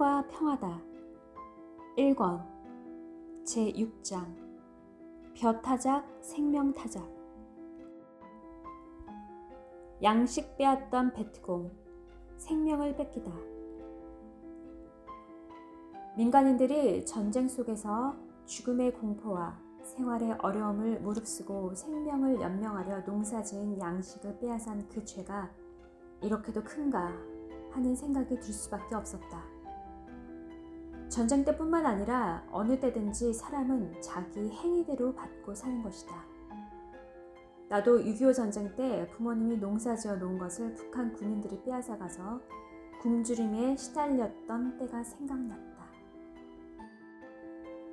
사랑과 평화다. 1권 제6장 벼타작 생명타작 양식 빼앗던 베트공 생명을 뺏기다. 민간인들이 전쟁 속에서 죽음의 공포와 생활의 어려움을 무릅쓰고 생명을 연명하려 농사지은 양식을 빼앗은 그 죄가 이렇게도 큰가 하는 생각이 들 수밖에 없었다. 전쟁 때뿐만 아니라 어느 때든지 사람은 자기 행위대로 받고 사는 것이다. 나도 6.25 전쟁 때 부모님이 농사 지어 놓은 것을 북한 군인들이 빼앗아 가서 굶주림에 시달렸던 때가 생각났다.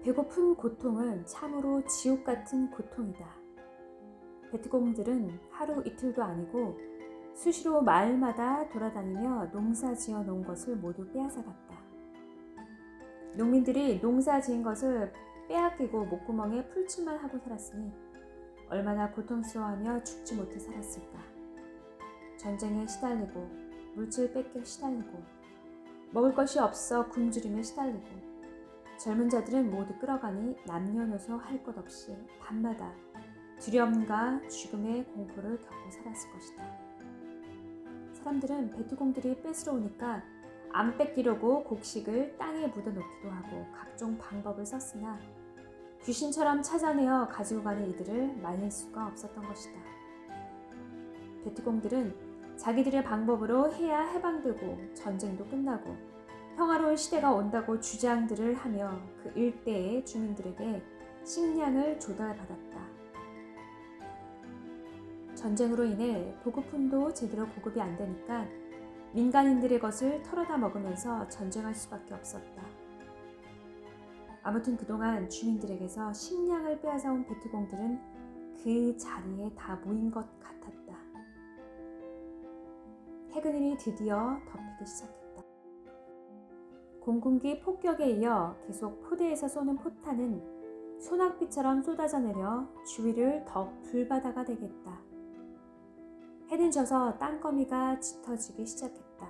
배고픈 고통은 참으로 지옥 같은 고통이다. 베트공들은 하루 이틀도 아니고 수시로 마을마다 돌아다니며 농사 지어 놓은 것을 모두 빼앗아 갔다. 농민들이 농사 지은 것을 빼앗기고 목구멍에 풀칠만 하고 살았으니 얼마나 고통스러워하며 죽지 못해 살았을까. 전쟁에 시달리고 물질 뺏겨 시달리고 먹을 것이 없어 굶주림에 시달리고 젊은 자들은 모두 끌어가니 남녀노소 할 것 없이 밤마다 두려움과 죽음의 공포를 겪고 살았을 것이다. 사람들은 베트공들이 뺏으러 오니까 안 뺏기려고 곡식을 땅에 묻어놓기도 하고 각종 방법을 썼으나 귀신처럼 찾아내어 가지고 가는 이들을 말릴 수가 없었던 것이다. 베트공들은 자기들의 방법으로 해야 해방되고 전쟁도 끝나고 평화로운 시대가 온다고 주장들을 하며 그 일대의 주민들에게 식량을 조달받았다. 전쟁으로 인해 보급품도 제대로 보급이 안 되니까 민간인들의 것을 털어다 먹으면서 전쟁할 수밖에 없었다. 아무튼 그동안 주민들에게서 식량을 빼앗아 온 베트공들은 그 자리에 다 모인 것 같았다. 해그늘이 드디어 덮이기 시작했다. 공군기 폭격에 이어 계속 포대에서 쏘는 포탄은 소낙비처럼 쏟아져 내려 주위를 더 불바다가 되겠다. 해는 져서 땅거미가 짙어지기 시작했다.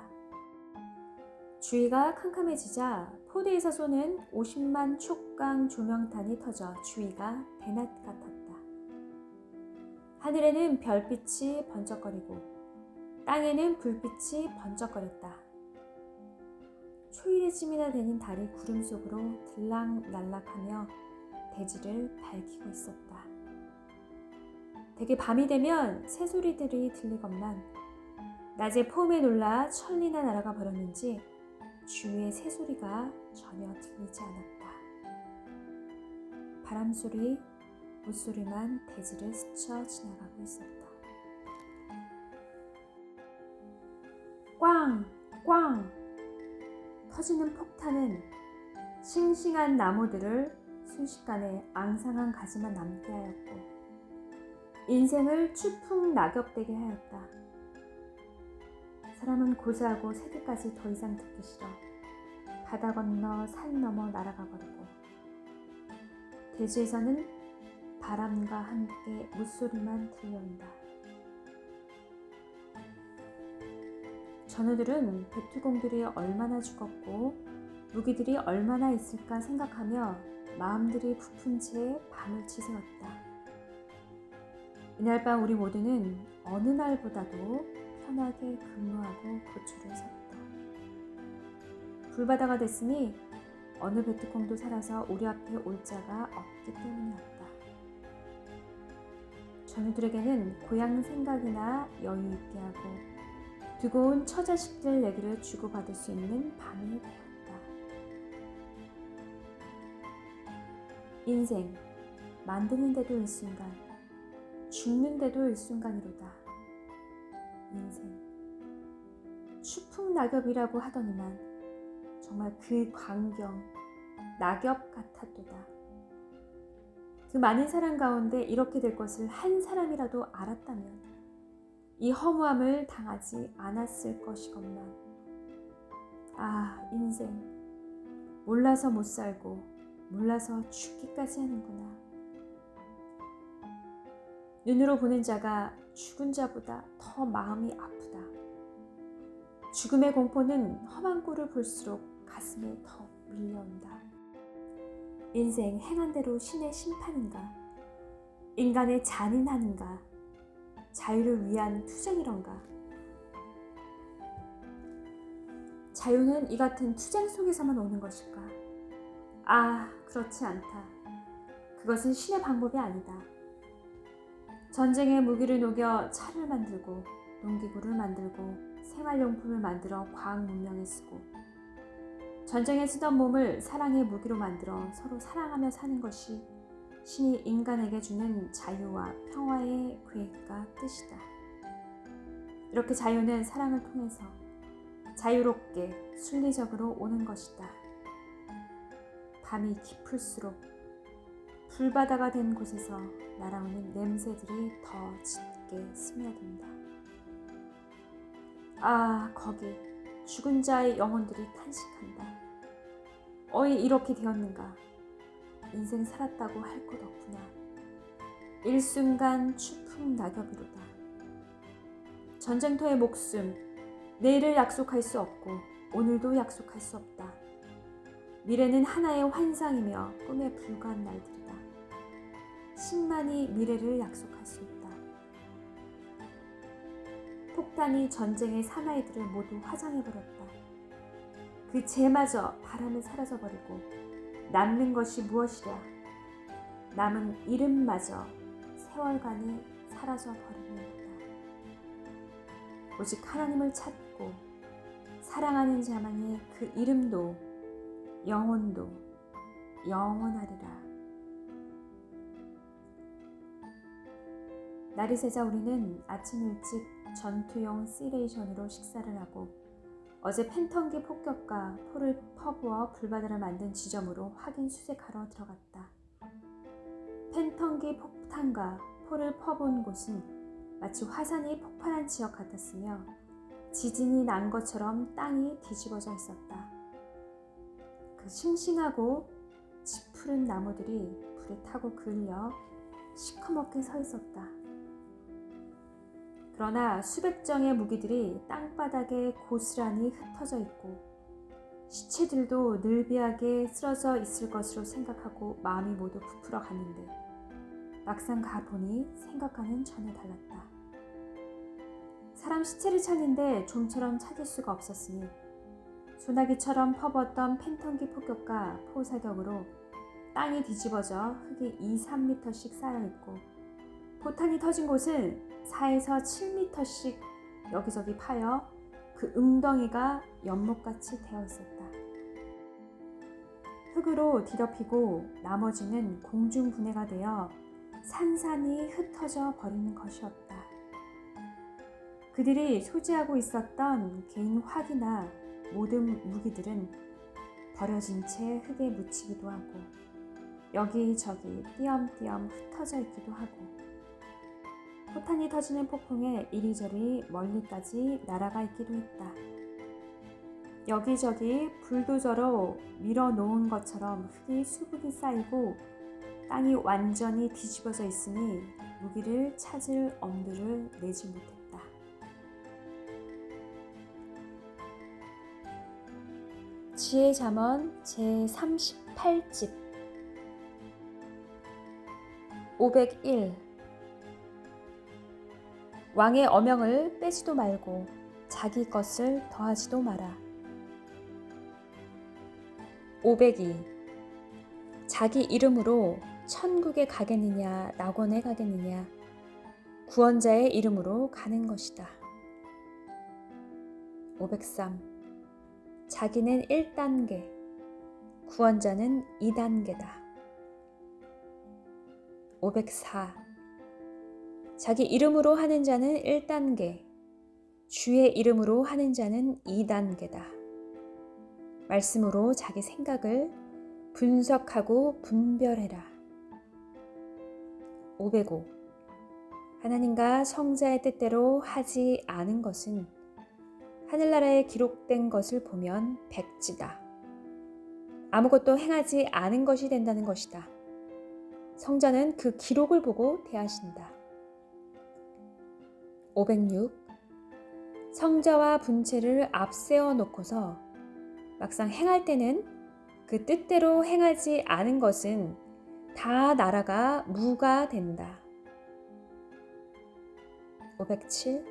주위가 캄캄해지자 포대에서 쏘는 50만 촉강 조명탄이 터져 주위가 대낮 같았다. 하늘에는 별빛이 번쩍거리고 땅에는 불빛이 번쩍거렸다. 초이레짐이나 되는 달이 구름 속으로 들락날락하며 대지를 밝히고 있었다. 되게 밤이 되면 새소리들이 들리건만 낮에 폼에 놀라 천리나 날아가 버렸는지 주위의 새소리가 전혀 들리지 않았다. 바람소리, 물소리만 대지를 스쳐 지나가고 있었다. 꽝! 꽝! 터지는 폭탄은 싱싱한 나무들을 순식간에 앙상한 가지만 남게 하였고 인생을 추풍 낙엽되게 하였다. 사람은 고사하고 새들까지 더 이상 듣기 싫어 바다 건너 산 넘어 날아가 버리고 대지에서는 바람과 함께 물소리만 들려온다. 전우들은 베투공들이 얼마나 죽었고 무기들이 얼마나 있을까 생각하며 마음들이 부푼 채 밤을 치새웠다. 이날 밤 우리 모두는 어느 날보다도 편하게 근무하고 고초를 섰다. 불바다가 됐으니 어느 베트콩도 살아서 우리 앞에 올 자가 없기 때문이었다. 전우들에게는 고향 생각이나 여유 있게 하고 두고 온 처자식들 얘기를 주고받을 수 있는 밤이 되었다. 인생 만드는데도 일순간 죽는데도 일순간이로다. 인생. 추풍 낙엽이라고 하더니만 정말 그 광경 낙엽 같았도다. 그 많은 사람 가운데 이렇게 될 것을 한 사람이라도 알았다면 이 허무함을 당하지 않았을 것이건만. 아, 인생. 몰라서 못 살고 몰라서 죽기까지 하는구나. 눈으로 보는 자가 죽은 자보다 더 마음이 아프다. 죽음의 공포는 험한 꼴을 볼수록 가슴에 더 밀려온다. 인생 행한 대로 신의 심판인가? 인간의 잔인함인가? 자유를 위한 투쟁이런가? 자유는 이 같은 투쟁 속에서만 오는 것일까? 아, 그렇지 않다. 그것은 신의 방법이 아니다. 전쟁의 무기를 녹여 차를 만들고 농기구를 만들고 생활용품을 만들어 과학 문명에 쓰고 전쟁에 쓰던 몸을 사랑의 무기로 만들어 서로 사랑하며 사는 것이 신이 인간에게 주는 자유와 평화의 계획과 뜻이다. 이렇게 자유는 사랑을 통해서 자유롭게 순리적으로 오는 것이다. 밤이 깊을수록 불바다가 된 곳에서 날아오는 냄새들이 더 짙게 스며든다. 아, 거기 죽은 자의 영혼들이 탄식한다. 어이 이렇게 되었는가? 인생 살았다고 할 것 없구나. 일순간 추풍 낙엽이로다. 전쟁터의 목숨, 내일을 약속할 수 없고 오늘도 약속할 수 없다. 미래는 하나의 환상이며 꿈에 불과한 날들이다. 신만이 미래를 약속할 수 있다. 폭탄이 전쟁의 사나이들을 모두 화장해버렸다. 그 죄마저 바람에 사라져버리고 남는 것이 무엇이랴? 남은 이름마저 세월간에 사라져버리는 거다. 오직 하나님을 찾고 사랑하는 자만의 그 이름도 영혼도 영원하리라. 날이 새자 우리는 아침 일찍 전투용 시레이션으로 식사를 하고 어제 팬턴기 폭격과 포를 퍼부어 불바다를 만든 지점으로 확인 수색하러 들어갔다. 팬턴기 폭탄과 포를 퍼본 곳은 마치 화산이 폭발한 지역 같았으며 지진이 난 것처럼 땅이 뒤집어져 있었다. 그 싱싱하고 지푸른 나무들이 불에 타고 그을려 시커멓게 서 있었다. 그러나 수백 정의 무기들이 땅바닥에 고스란히 흩어져 있고 시체들도 늘비하게 쓰러져 있을 것으로 생각하고 마음이 모두 부풀어 갔는데 막상 가보니 생각과는 전혀 달랐다. 사람 시체를 찾는데 좀처럼 찾을 수가 없었으니 소나기처럼 퍼붓던 팬턴기 폭격과 포사격으로 땅이 뒤집어져 흙이 2, 3미터씩 쌓여있고 포탄이 터진 곳은 4에서 7미터씩 여기저기 파여 그 웅덩이가 연못같이 되어 있었다. 흙으로 뒤덮이고 나머지는 공중 분해가 되어 산산이 흩어져 버리는 것이었다. 그들이 소지하고 있었던 개인 화기나 모든 무기들은 버려진 채 흙에 묻히기도 하고 여기저기 띄엄띄엄 흩어져 있기도 하고 포탄이 터지는 폭풍에 이리저리 멀리까지 날아가 있기도 했다. 여기저기 불도저로 밀어 놓은 것처럼 흙이 수북이 쌓이고 땅이 완전히 뒤집어져 있으니 무기를 찾을 엄두를 내지 못했다. 지혜 잠언 제 38집 501 왕의 어명을 빼지도 말고 자기 것을 더하지도 마라. 502. 자기 이름으로 천국에 가겠느냐, 낙원에 가겠느냐, 구원자의 이름으로 가는 것이다. 503. 자기는 1단계, 구원자는 2단계다. 504. 자기 이름으로 하는 자는 1단계, 주의 이름으로 하는 자는 2단계다. 말씀으로 자기 생각을 분석하고 분별해라. 505. 하나님과 성자의 뜻대로 하지 않은 것은 하늘나라에 기록된 것을 보면 백지다. 아무것도 행하지 않은 것이 된다는 것이다. 성자는 그 기록을 보고 대하신다. 506. 성자와 분체를 앞세워 놓고서 막상 행할 때는 그 뜻대로 행하지 않은 것은 다 나라가 무가 된다. 507.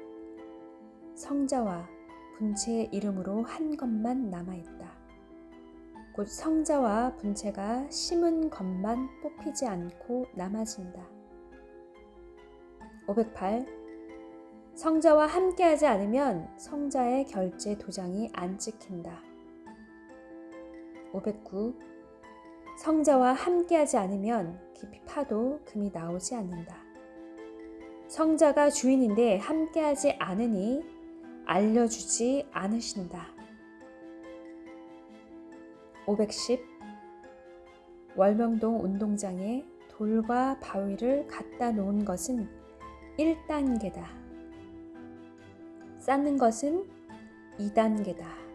성자와 분체의 이름으로 한 것만 남아있다. 곧 성자와 분체가 심은 것만 뽑히지 않고 남아진다. 508. 성자와 함께하지 않으면 성자의 결제 도장이 안 찍힌다. 509. 성자와 함께하지 않으면 깊이 파도 금이 나오지 않는다. 성자가 주인인데 함께하지 않으니 알려주지 않으신다. 510. 월명동 운동장에 돌과 바위를 갖다 놓은 것은 1단계다. 쌓는 것은 2단계다.